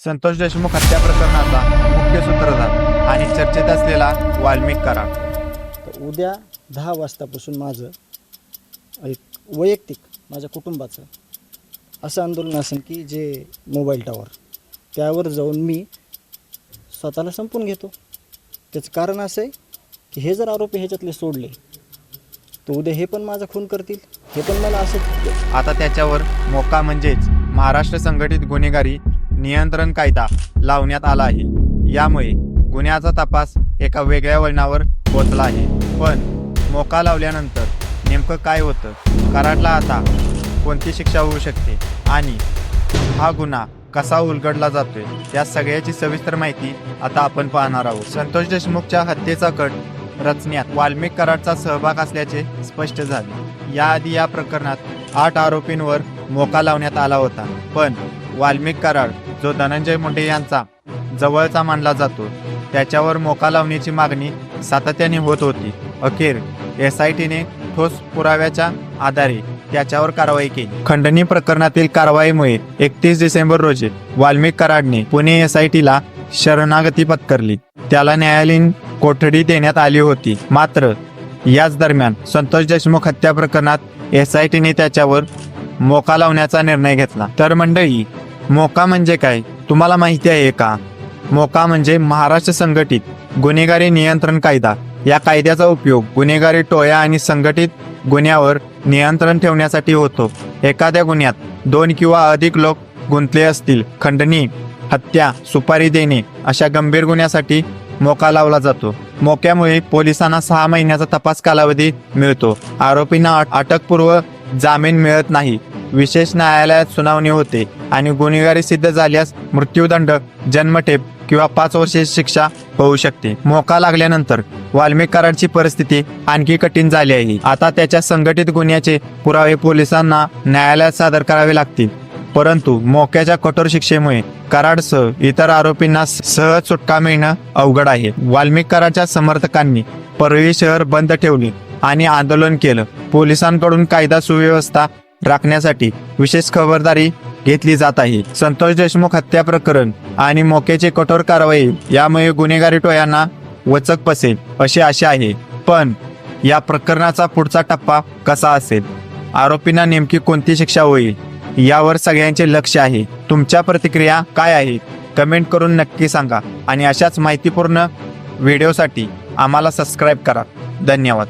संतोष देशमुख हत्या प्रकरणाचा मुख्य सूत्रधार आणि चर्चेत असलेला वाल्मिक कराड. तर उद्या दहा वाजतापासून माझं एक वैयक्तिक माझ्या कुटुंबाचं असं आंदोलन असेल की जे मोबाईल टावर त्यावर जाऊन मी स्वतःला संपून घेतो. त्याचं कारण असं आहे की हे जर आरोपी ह्याच्यातले सोडले तर उद्या हे पण माझा खून करतील हे पण मला असं आता त्याच्यावर मोका म्हणजेच महाराष्ट्र संघटित गुन्हेगारी नियंत्रण कायदा लावण्यात आला आहे. यामुळे गुन्ह्याचा तपास एका वेगळ्या वळणावर पोचला आहे. पण मोका लावल्यानंतर नेमकं काय होतं? कराडला आता कोणती शिक्षा होऊ शकते? आणि हा गुन्हा कसा उलगडला जातोय? या सगळ्याची सविस्तर माहिती आता आपण पाहणार आहोत. संतोष देशमुखच्या हत्येचा कट रचण्यात वाल्मिक कराडचा सहभाग असल्याचे स्पष्ट झाले. याआधी या प्रकरणात आठ आरोपींवर मोका लावण्यात आला होता. पण वाल्मिक कराड जो धनंजय मुंडे यांचा जवळचा मानला जातो त्याच्यावर मोका लावण्याची मागणी सातत्याने होत होती. अखेर एस आय टीने ठोस पुराव्याच्या आधारे त्याच्यावर कारवाई केली. खंडणी प्रकरणातील कारवाईमुळे एकतीस डिसेंबर रोजी वाल्मिक कराडने पुणे एस आय टीला शरणागती पत्करली. त्याला न्यायालयीन कोठडी देण्यात आली होती. मात्र याच दरम्यान संतोष देशमुख हत्या प्रकरणात एस आय टीने त्याच्यावर मोका लावण्याचा निर्णय घेतला. तर मंडळी मोका म्हणजे काय? तुम्हाला माहिती आहे का? मोका म्हणजे महाराष्ट्र संघटित गुन्हेगारी नियंत्रण कायदा. या कायद्याचा उपयोग गुन्हेगारी टोया आणि संघटित गुन्ह्यावर नियंत्रण ठेवण्यासाठी होतो. एखाद्या गुन्ह्यात दोन किंवा अधिक लोक गुंतले असतील. खंडणी हत्या सुपारी देणे अशा गंभीर गुन्ह्यासाठी मोका लावला जातो. मोक्यामुळे पोलिसांना सहा महिन्याचा तपास कालावधी मिळतो. आरोपींना अट- अटकपूर्व जामीन मिळत नाही. विशेष न्यायालयात सुनावणी होते. आणि गुन्हेगारी सिद्ध झाल्यास मृत्यूदंड जन्मठेप किंवा पाच वर्षे शिक्षा होऊ शकते. मोका लागल्यानंतर वाल्मिककारांची परिस्थिती आणखी कठीण झाली आहे. आता त्याच्या संघटित गुन्ह्याचे पुरावे पोलिसांना न्यायालयात सादर करावे लागतील. परंतु मोक्याच्या कठोर शिक्षेमुळे कराडसह इतर आरोपींना सहज सुटका मिळणं अवघड आहे. वाल्मिक कराडच्या समर्थकांनी परळी शहर बंद ठेवले आणि आंदोलन केलं. पोलिसांकडून कायदा सुव्यवस्था राखण्यासाठी विशेष खबरदारी घेतली जात आहे. संतोष देशमुख हत्या प्रकरण आणि मोक्याची कठोर कारवाई यामुळे गुन्हेगारी टोळ्यांना वचक बसेल अशी आशा आहे. पण या प्रकरणाचा पुढचा टप्पा कसा असेल? आरोपींना नेमकी कोणती शिक्षा होईल? यावर सगळ्यांचे लक्ष आहे. तुमच्या प्रतिक्रिया काय आहेत? कमेंट करून नक्की सांगा आणि अशाच माहितीपूर्ण व्हिडिओसाठी आम्हाला सबस्क्राईब करा. धन्यवाद.